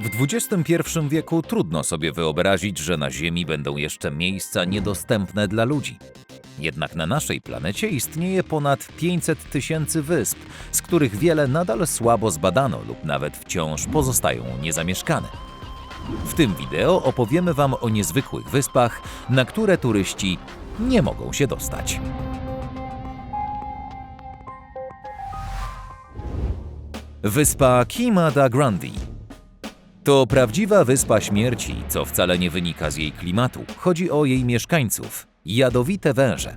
W XXI wieku trudno sobie wyobrazić, że na Ziemi będą jeszcze miejsca niedostępne dla ludzi. Jednak na naszej planecie istnieje ponad 500 tysięcy wysp, z których wiele nadal słabo zbadano lub nawet wciąż pozostają niezamieszkane. W tym wideo opowiemy Wam o niezwykłych wyspach, na które turyści nie mogą się dostać. Wyspa Kima da Grandi to prawdziwa wyspa śmierci, co wcale nie wynika z jej klimatu. Chodzi o jej mieszkańców jadowite węże.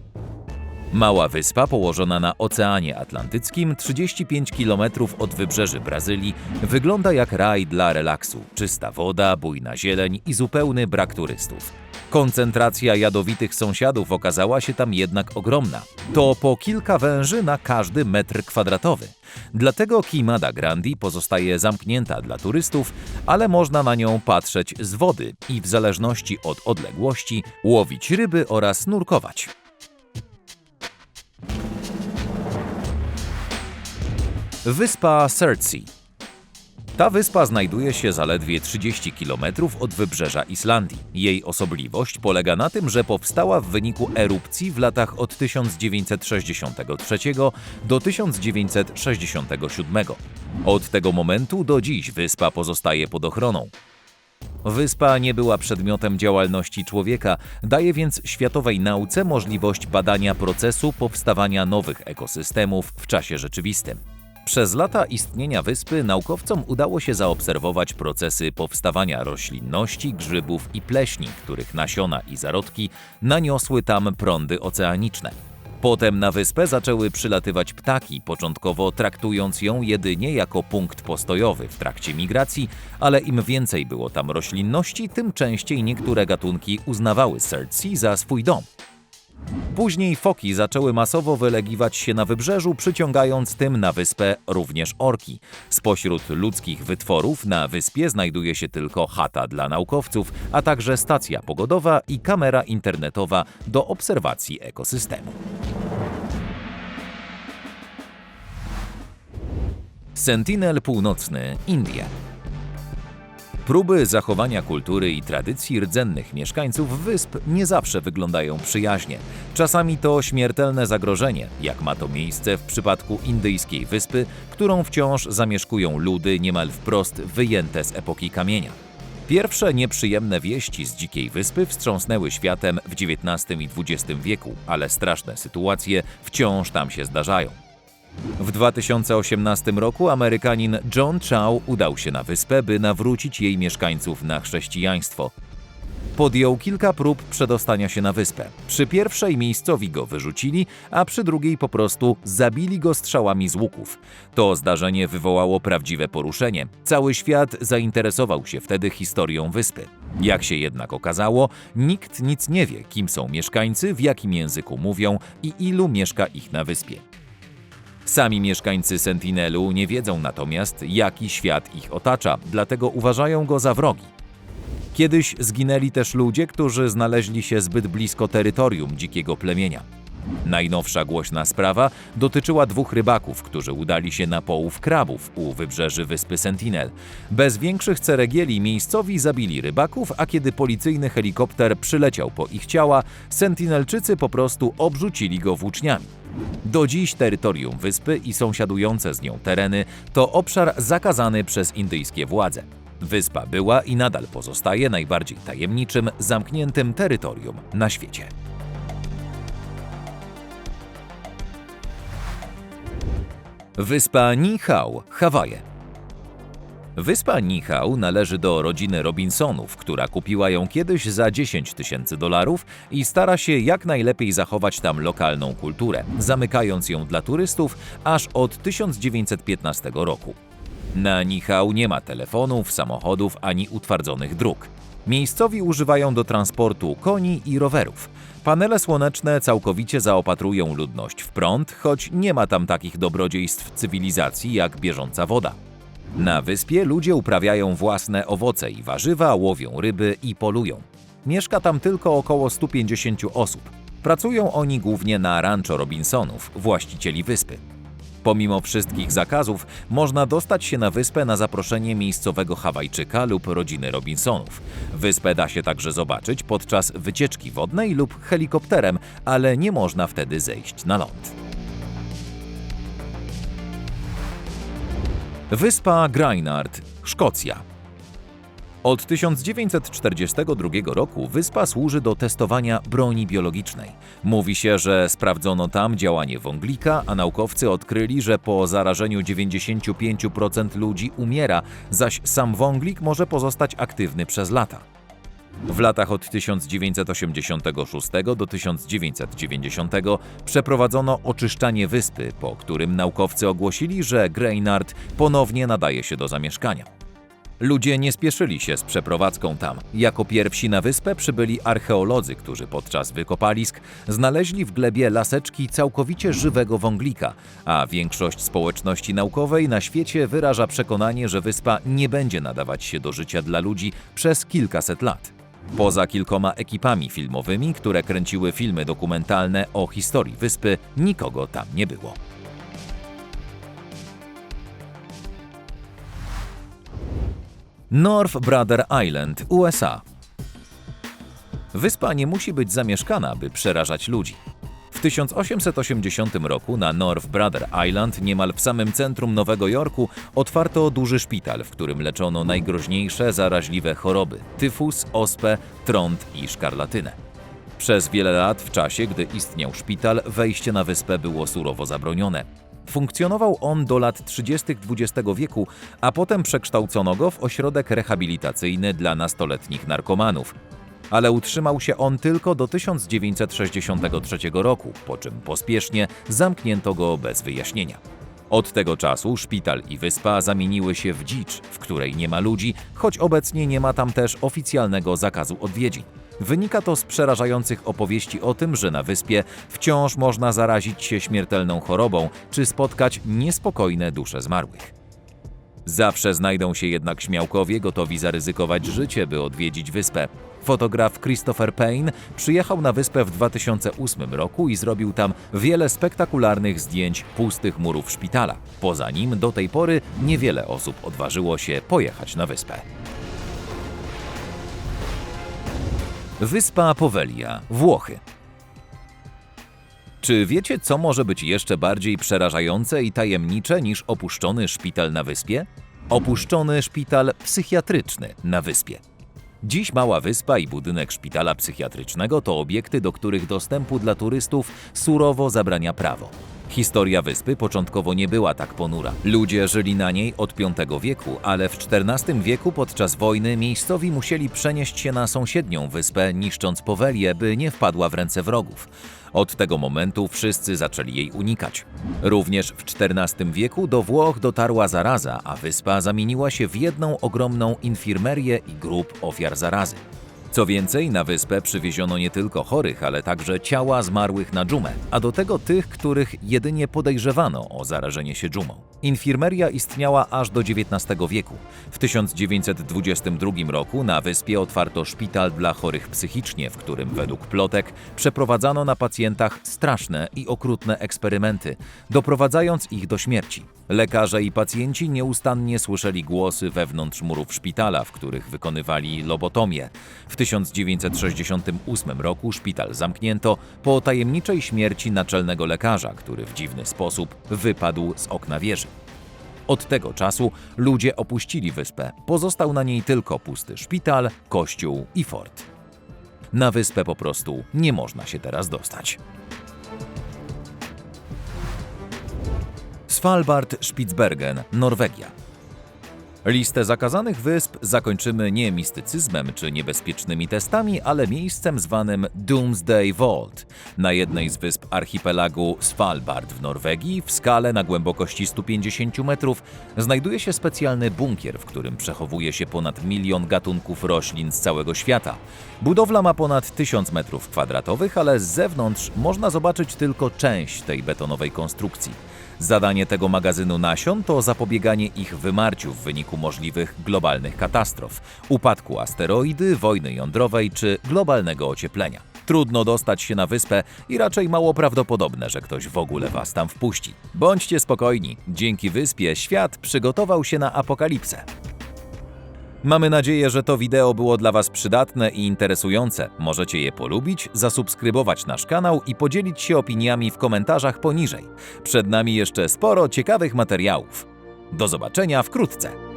Mała wyspa położona na Oceanie Atlantyckim, 35 km od wybrzeży Brazylii, wygląda jak raj dla relaksu. Czysta woda, bujna zieleń i zupełny brak turystów. Koncentracja jadowitych sąsiadów okazała się tam jednak ogromna. To po kilka węży na każdy metr kwadratowy. Dlatego Kimada Grandi pozostaje zamknięta dla turystów, ale można na nią patrzeć z wody i w zależności od odległości łowić ryby oraz nurkować. Wyspa Surtsey. Ta wyspa znajduje się zaledwie 30 km od wybrzeża Islandii. Jej osobliwość polega na tym, że powstała w wyniku erupcji w latach od 1963 do 1967. Od tego momentu do dziś wyspa pozostaje pod ochroną. Wyspa nie była przedmiotem działalności człowieka, daje więc światowej nauce możliwość badania procesu powstawania nowych ekosystemów w czasie rzeczywistym. Przez lata istnienia wyspy naukowcom udało się zaobserwować procesy powstawania roślinności, grzybów i pleśni, których nasiona i zarodki naniosły tam prądy oceaniczne. Potem na wyspę zaczęły przylatywać ptaki, początkowo traktując ją jedynie jako punkt postojowy w trakcie migracji, ale im więcej było tam roślinności, tym częściej niektóre gatunki uznawały Surtsey za swój dom. Później foki zaczęły masowo wylegiwać się na wybrzeżu, przyciągając tym na wyspę również orki. Spośród ludzkich wytworów na wyspie znajduje się tylko chata dla naukowców, a także stacja pogodowa i kamera internetowa do obserwacji ekosystemu. Sentinel Północny, Indie. Próby zachowania kultury i tradycji rdzennych mieszkańców wysp nie zawsze wyglądają przyjaźnie. Czasami to śmiertelne zagrożenie, jak ma to miejsce w przypadku indyjskiej wyspy, którą wciąż zamieszkują ludy niemal wprost wyjęte z epoki kamienia. Pierwsze nieprzyjemne wieści z dzikiej wyspy wstrząsnęły światem w XIX i XX wieku, ale straszne sytuacje wciąż tam się zdarzają. W 2018 roku Amerykanin John Chow udał się na wyspę, by nawrócić jej mieszkańców na chrześcijaństwo. Podjął kilka prób przedostania się na wyspę. Przy pierwszej miejscowi go wyrzucili, a przy drugiej po prostu zabili go strzałami z łuków. To zdarzenie wywołało prawdziwe poruszenie. Cały świat zainteresował się wtedy historią wyspy. Jak się jednak okazało, nikt nic nie wie, kim są mieszkańcy, w jakim języku mówią i ilu mieszka ich na wyspie. Sami mieszkańcy Sentinelu nie wiedzą natomiast, jaki świat ich otacza, dlatego uważają go za wrogi. Kiedyś zginęli też ludzie, którzy znaleźli się zbyt blisko terytorium dzikiego plemienia. Najnowsza głośna sprawa dotyczyła dwóch rybaków, którzy udali się na połów krabów u wybrzeży wyspy Sentinel. Bez większych ceregieli miejscowi zabili rybaków, a kiedy policyjny helikopter przyleciał po ich ciała, Sentinelczycy po prostu obrzucili go włóczniami. Do dziś terytorium wyspy i sąsiadujące z nią tereny to obszar zakazany przez indyjskie władze. Wyspa była i nadal pozostaje najbardziej tajemniczym, zamkniętym terytorium na świecie. Wyspa Nihau, Hawaje. Wyspa Nihau należy do rodziny Robinsonów, która kupiła ją kiedyś za 10 tysięcy dolarów i stara się jak najlepiej zachować tam lokalną kulturę, zamykając ją dla turystów aż od 1915 roku. Na Nihau nie ma telefonów, samochodów ani utwardzonych dróg. Miejscowi używają do transportu koni i rowerów. Panele słoneczne całkowicie zaopatrują ludność w prąd, choć nie ma tam takich dobrodziejstw cywilizacji jak bieżąca woda. Na wyspie ludzie uprawiają własne owoce i warzywa, łowią ryby i polują. Mieszka tam tylko około 150 osób. Pracują oni głównie na rancho Robinsonów, właścicieli wyspy. Pomimo wszystkich zakazów, można dostać się na wyspę na zaproszenie miejscowego Hawajczyka lub rodziny Robinsonów. Wyspę da się także zobaczyć podczas wycieczki wodnej lub helikopterem, ale nie można wtedy zejść na ląd. Wyspa Grainard, Szkocja. Od 1942 roku wyspa służy do testowania broni biologicznej. Mówi się, że sprawdzono tam działanie wąglika, a naukowcy odkryli, że po zarażeniu 95% ludzi umiera, zaś sam wąglik może pozostać aktywny przez lata. W latach od 1986 do 1990 przeprowadzono oczyszczanie wyspy, po którym naukowcy ogłosili, że Greinard ponownie nadaje się do zamieszkania. Ludzie nie spieszyli się z przeprowadzką tam. Jako pierwsi na wyspę przybyli archeolodzy, którzy podczas wykopalisk znaleźli w glebie laseczki całkowicie żywego wąglika, a większość społeczności naukowej na świecie wyraża przekonanie, że wyspa nie będzie nadawać się do życia dla ludzi przez kilkaset lat. Poza kilkoma ekipami filmowymi, które kręciły filmy dokumentalne o historii wyspy, nikogo tam nie było. North Brother Island, USA. Wyspa nie musi być zamieszkana, by przerażać ludzi. W 1880 roku na North Brother Island, niemal w samym centrum Nowego Jorku, otwarto duży szpital, w którym leczono najgroźniejsze zaraźliwe choroby tyfus, ospę, trąd i szkarlatynę. Przez wiele lat, w czasie gdy istniał szpital, wejście na wyspę było surowo zabronione. Funkcjonował on do lat 30. XX wieku, a potem przekształcono go w ośrodek rehabilitacyjny dla nastoletnich narkomanów. Ale utrzymał się on tylko do 1963 roku, po czym pospiesznie zamknięto go bez wyjaśnienia. Od tego czasu szpital i wyspa zamieniły się w dzicz, w której nie ma ludzi, choć obecnie nie ma tam też oficjalnego zakazu odwiedzin. Wynika to z przerażających opowieści o tym, że na wyspie wciąż można zarazić się śmiertelną chorobą czy spotkać niespokojne dusze zmarłych. Zawsze znajdą się jednak śmiałkowie gotowi zaryzykować życie, by odwiedzić wyspę. Fotograf Christopher Payne przyjechał na wyspę w 2008 roku i zrobił tam wiele spektakularnych zdjęć pustych murów szpitala. Poza nim do tej pory niewiele osób odważyło się pojechać na wyspę. Wyspa Powelia, Włochy. Czy wiecie, co może być jeszcze bardziej przerażające i tajemnicze niż opuszczony szpital na wyspie? Opuszczony szpital psychiatryczny na wyspie. Dziś mała wyspa i budynek szpitala psychiatrycznego to obiekty, do których dostępu dla turystów surowo zabrania prawo. Historia wyspy początkowo nie była tak ponura. Ludzie żyli na niej od V wieku, ale w XIV wieku podczas wojny miejscowi musieli przenieść się na sąsiednią wyspę, niszcząc Powelię, by nie wpadła w ręce wrogów. Od tego momentu wszyscy zaczęli jej unikać. Również w XIV wieku do Włoch dotarła zaraza, a wyspa zamieniła się w jedną ogromną infirmerię i grup ofiar zarazy. Co więcej, na wyspę przywieziono nie tylko chorych, ale także ciała zmarłych na dżumę, a do tego tych, których jedynie podejrzewano o zarażenie się dżumą. Infirmeria istniała aż do XIX wieku. W 1922 roku na wyspie otwarto szpital dla chorych psychicznie, w którym według plotek przeprowadzano na pacjentach straszne i okrutne eksperymenty, doprowadzając ich do śmierci. Lekarze i pacjenci nieustannie słyszeli głosy wewnątrz murów szpitala, w których wykonywali lobotomię. W 1968 roku szpital zamknięto po tajemniczej śmierci naczelnego lekarza, który w dziwny sposób wypadł z okna wieży. Od tego czasu ludzie opuścili wyspę. Pozostał na niej tylko pusty szpital, kościół i fort. Na wyspę po prostu nie można się teraz dostać. Svalbard Spitsbergen, Norwegia. Listę zakazanych wysp zakończymy nie mistycyzmem czy niebezpiecznymi testami, ale miejscem zwanym Doomsday Vault. Na jednej z wysp archipelagu Svalbard w Norwegii, w skale na głębokości 150 metrów, znajduje się specjalny bunkier, w którym przechowuje się ponad milion gatunków roślin z całego świata. Budowla ma ponad 1000 metrów kwadratowych, ale z zewnątrz można zobaczyć tylko część tej betonowej konstrukcji. Zadanie tego magazynu nasion to zapobieganie ich wymarciu w wyniku możliwych globalnych katastrof, upadku asteroidy, wojny jądrowej czy globalnego ocieplenia. Trudno dostać się na wyspę i raczej mało prawdopodobne, że ktoś w ogóle was tam wpuści. Bądźcie spokojni, dzięki wyspie świat przygotował się na apokalipsę. Mamy nadzieję, że to wideo było dla Was przydatne i interesujące. Możecie je polubić, zasubskrybować nasz kanał i podzielić się opiniami w komentarzach poniżej. Przed nami jeszcze sporo ciekawych materiałów. Do zobaczenia wkrótce.